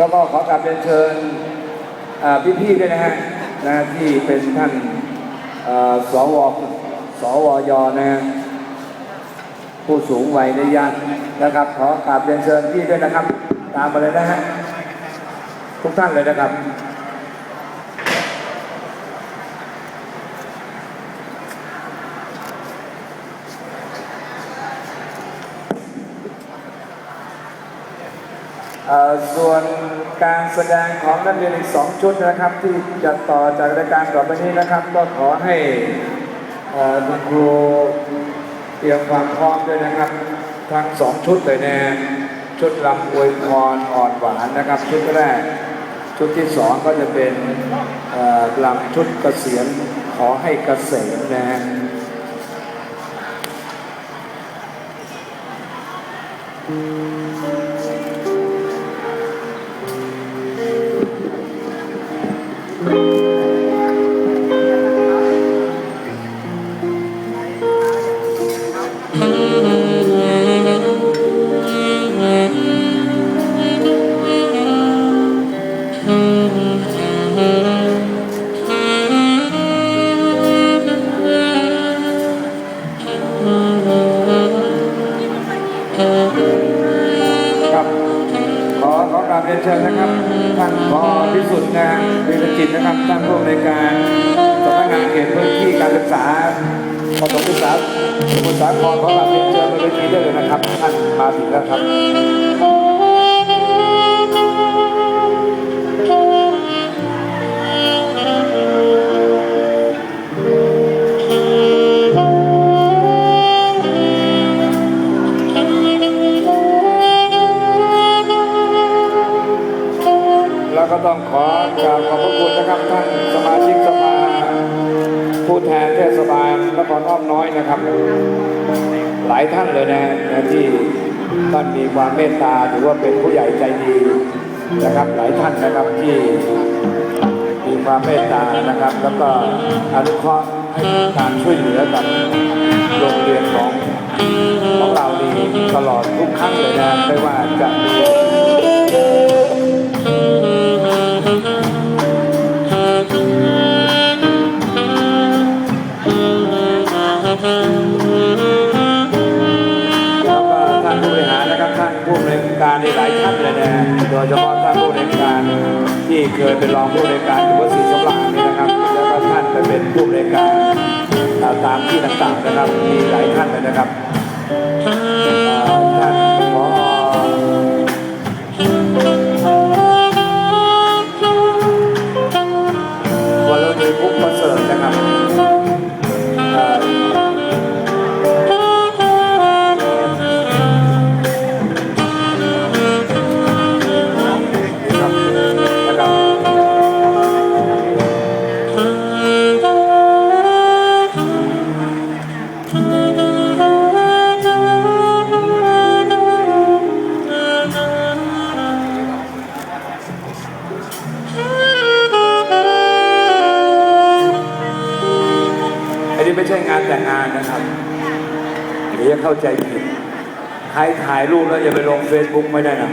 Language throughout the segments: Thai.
แล้วก็ขอกราบเรียนเชิญพี่ๆด้วยนะฮะนะที่เป็นท่านสวสวยนะฮะผู้สูงวัยในย่านนะครับ ขอกราบเรียนเชิญพี่ด้วยนะครับ ตามมาเลยนะฮะทุกท่านเลยนะครับ ส่วนการแสดงของนักเรียนอีกสองชุดนะครับ ที่จะต่อจากรายการต่อไปนี้นะครับ ก็ขอให้คุณครูเตรียมความพร้อมด้วยนะครับ ทั้งสองชุดเลยนะชุดลำอวยพรอ่อนหวานนะครับ ชุดแรก ชุดที่สองก็จะเป็นลำชุดเกษียณขอให้เกษมนะฮะ สุดงานวิรจิตนะครับท่านผู้อำนการสำนักงานเขตพื้นที่การศึกษาปฐมศึกษาสมุทรสาครขอกราบเรียนเชิญไปเวทีได้เลยนะครับท่านมาถึงแล้วครับ กราบขอบพระคุณนะครับท่านสมาชิกสภาผู้แทนเทศบาลนครอ้อมน้อยนะครับ หลายท่านเลยนะนะที่ท่านมีความเมตตาถือว่าเป็นผู้ใหญ่ใจดีนะครับ หลายท่านนะครับที่มีความเมตตานะครับ แล้วก็อนุเคราะห์ให้การช่วยเหลือกับโรงเรียนของ เคยเป็นรองผู้อำนการอยู่วัดศรีสำราญนี่นะครับ แล้วก็ท่านไปเป็นผู้อำนการตามที่ต่างๆนะครับ มีหลายท่านเลยนะครับายรูปแล้วอย่าไปลงเฟซบุ๊กไม่ได้นะ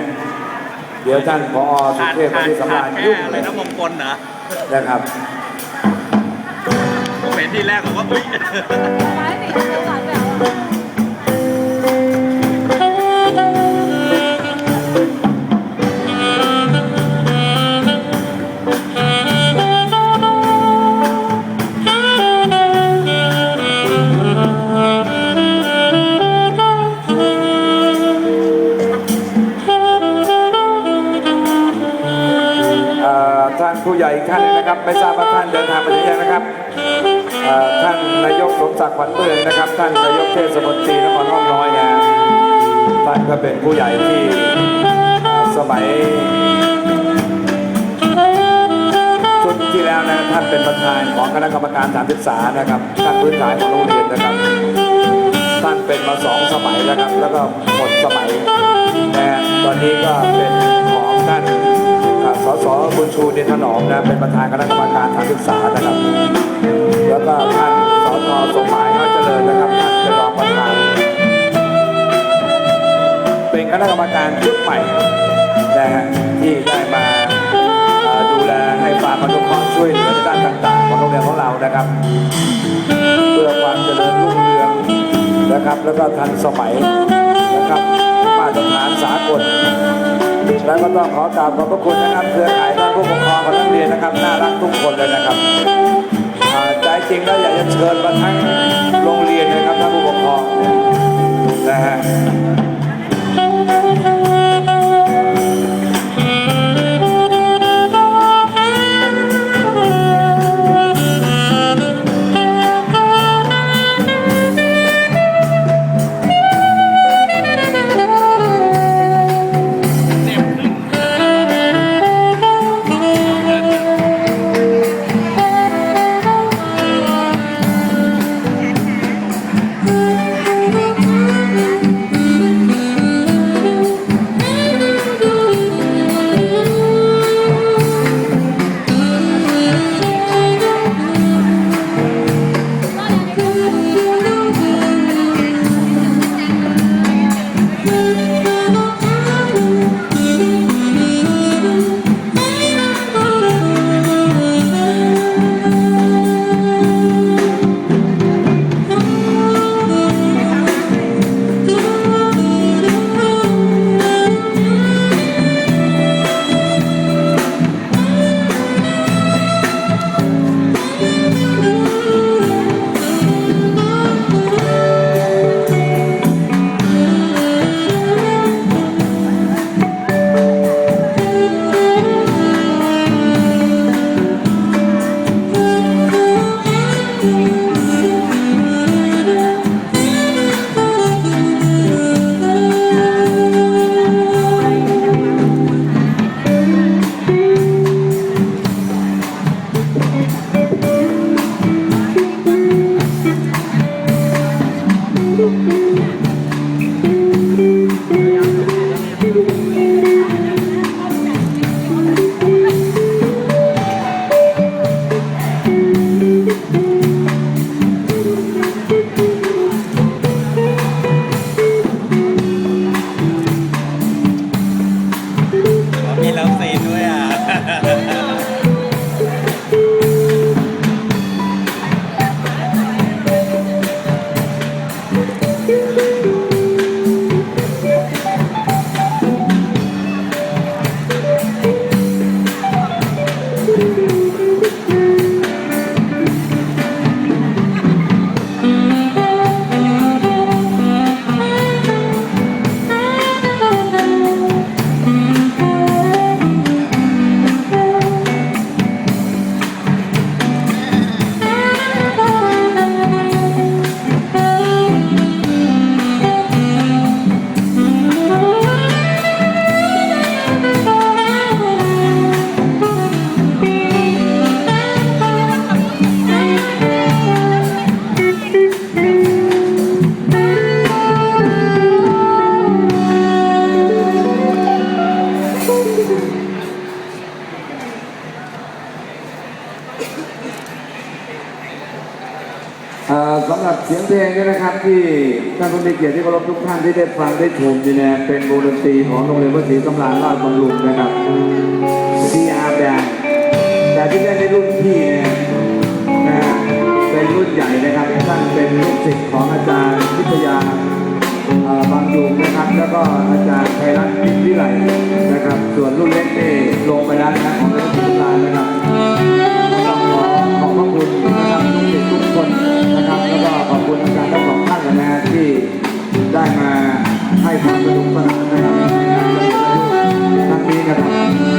เดี๋ยวท่านพอสุขาดเทพขาดที่สำขาราดญแค่ยุ่งอะไรเลยนะมงคลเหรอนะครับ ผมเห็นที่แรกผมว่าอุ๊ย ไม้ติดเชื้อหวาน ไม่ทราบว่าท่านเดินทางไปถึงยังนะครับท่านนายกสมศักดิ์ขวัญเมืองนะครับ ท่านนายกเทศมนตรีนครอ้อมน้อยนี่ยท่านก็เป็นผู้ใหญ่ที่สมัยชุดที่แล้วนะท่านเป็นประธานของคณะกรรมการสานศึกษานะครับท่านพื้นฐานของโรงเรียนนะครับ ท่านเป็นมาสองสมัยแล้วครับ แล้วก็หมดสมัยแต่ตอนนี้ก็เป็นของท่าน สสบุญชูเดนถนอมนะเป็นประธานคณะกรรมการสถานศึกษานะครับ แล้วก็ท่านสสสมหมายน้อยเจริญนะครับท่านเป็นรองประธานเป็นคณะกรรมการชุดใหม่นะฮะที่ได้มาดูแลให้ความอนุเคราะห์ช่วยเหลือในด้านต่างๆ ของโรงเรียนของเรานะครับ เพื่อความเจริญรุ่งเรืองนะครับ แล้วก็ทันสมัยนะครับมาตรฐานสากล แล้วก็ต้องขอกราบขอบพระคุณนะครับเครือข่ายท่านผู้ปกครองของนักเรียนนะครับน่ารักทุกคนเลยนะครับใจจริงแล้วอยากจะเชิญมาทั้งโรงเรียนนะครับท่านผู้ปกครองนะฮะ สำหรับเสียงเพลงนี้นะครับที่ท่านผู้มีเกียรติที่เคารพทุกท่านที่ได้ฟังได้ชมนี่นะเป็นวงดนตรีของโรงเรียนวัดศรีกำลานราชบำรุงนะครับ CR Band แต่ที่ได้ในรุ่นพี่เนี่ยนะฮะเป็นรุ่นใหญ่นะครับท่านเป็นลูกศิษย์ของอาจารย์วิทยาบางยุงนะครับ แล้วก็อาจารย์ ความ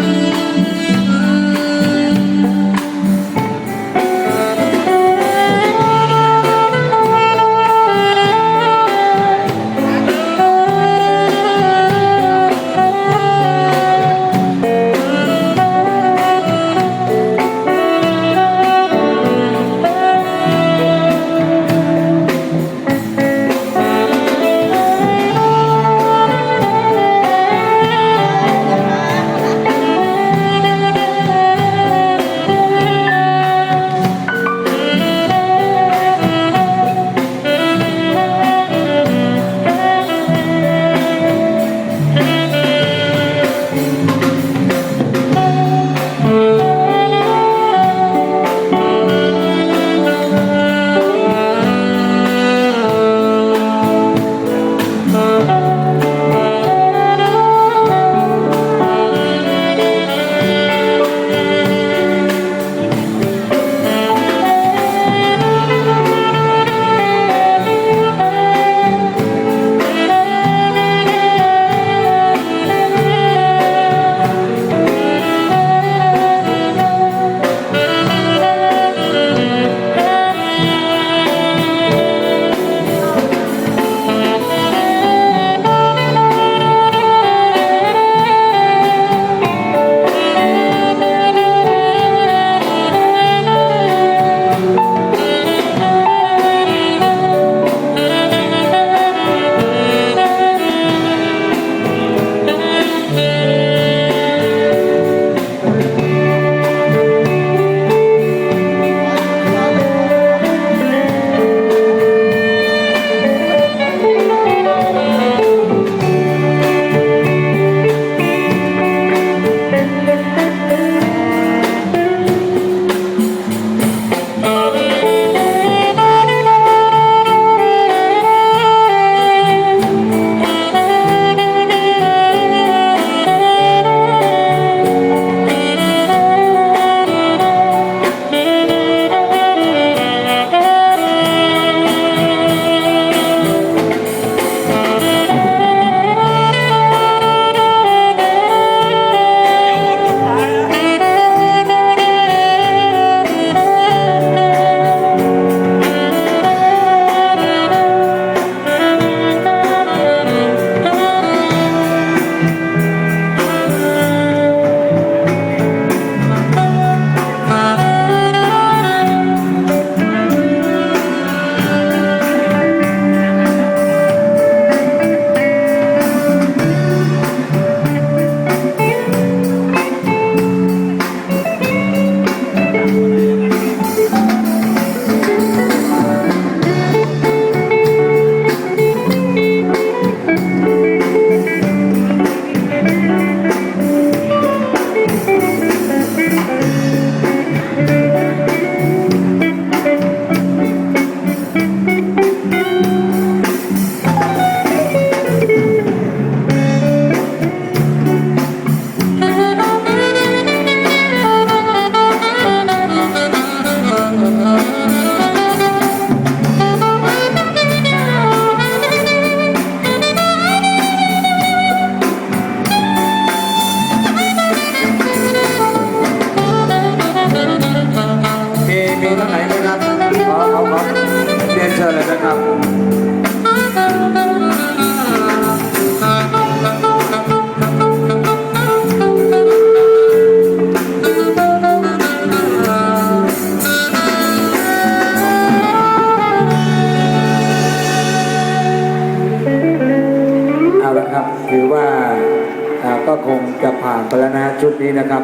ไปแล้วนะชุดนี้นะครับ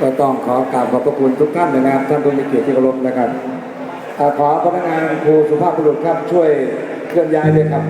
ก็ต้องขอกราบขอบพระคุณทุกท่านเลยนะครับท่านผู้มีเกียรติที่เคารพนะครับขอพนักงานครูสุภาพบุรุษครับช่วยเคลื่อนย้ายด้วยครับ